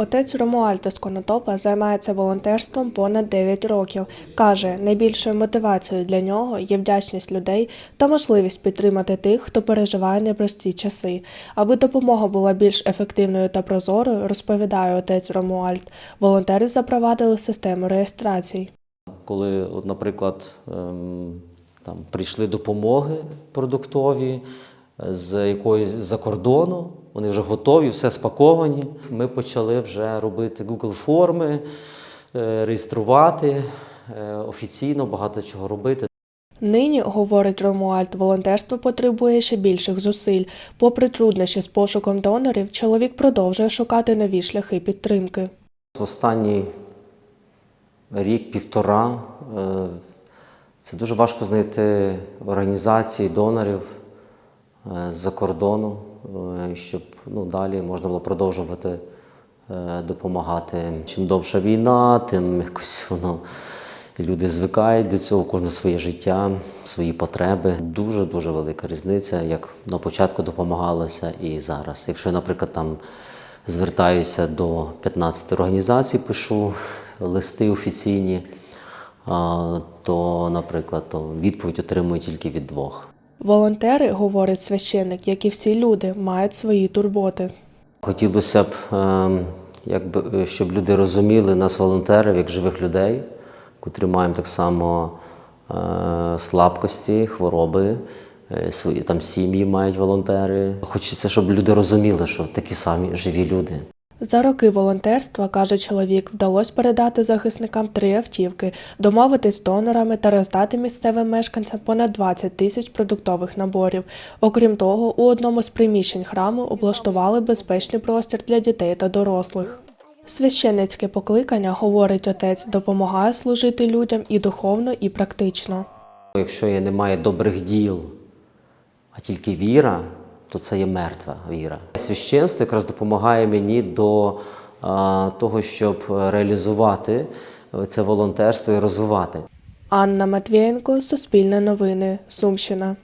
Отець Ромуальда з Конотопа займається волонтерством понад 9 років. Каже, найбільшою мотивацією для нього є вдячність людей та можливість підтримати тих, хто переживає непрості часи. Аби допомога була більш ефективною та прозорою, розповідає отець Ромуальд. Волонтери запровадили систему реєстрацій. Коли, наприклад, ем, там прийшли допомоги продуктові е, з якоїсь за кордону, вони вже готові, все спаковані. Ми почали вже робити Google форми, е, реєструвати е, офіційно, багато чого робити. Нині, говорить Ромуальд, волонтерство потребує ще більших зусиль. Попри труднощі з пошуком донорів, чоловік продовжує шукати нові шляхи підтримки. В останній рік-півтора е, це дуже важко знайти організації донорів з-за кордону, щоб ну, далі можна було продовжувати е, допомагати. Чим довша війна, тим якось воно люди звикають до цього, кожне своє життя, свої потреби. Дуже дуже велика різниця, як на початку допомагалося і зараз. Якщо наприклад, там звертаюся до 15 організацій, пишу листи офіційні, то, наприклад, то відповідь отримую тільки від двох. Волонтери, говорить священник, як і всі люди, мають свої турботи. Хотілося б, ем, е, щоб люди розуміли нас, волонтерів, як живих людей, котрі маємо так само е, слабкості, хвороби, е, свої там сім'ї мають волонтери. Хочеться, щоб люди розуміли, що такі самі живі люди. За роки волонтерства, каже чоловік, вдалося передати захисникам три автівки, домовитись з донорами та роздати місцевим мешканцям понад 20 тисяч продуктових наборів. Окрім того, у одному з приміщень храму облаштували безпечний простір для дітей та дорослих. Священницьке покликання, говорить отець, допомагає служити людям і духовно, і практично. Якщо є немає добрих діл, а тільки віра, то це є мертва віра. Священство якраз допомагає мені до того, щоб реалізувати це волонтерство і розвивати. Анна Матвієнко, Суспільне новини, Сумщина.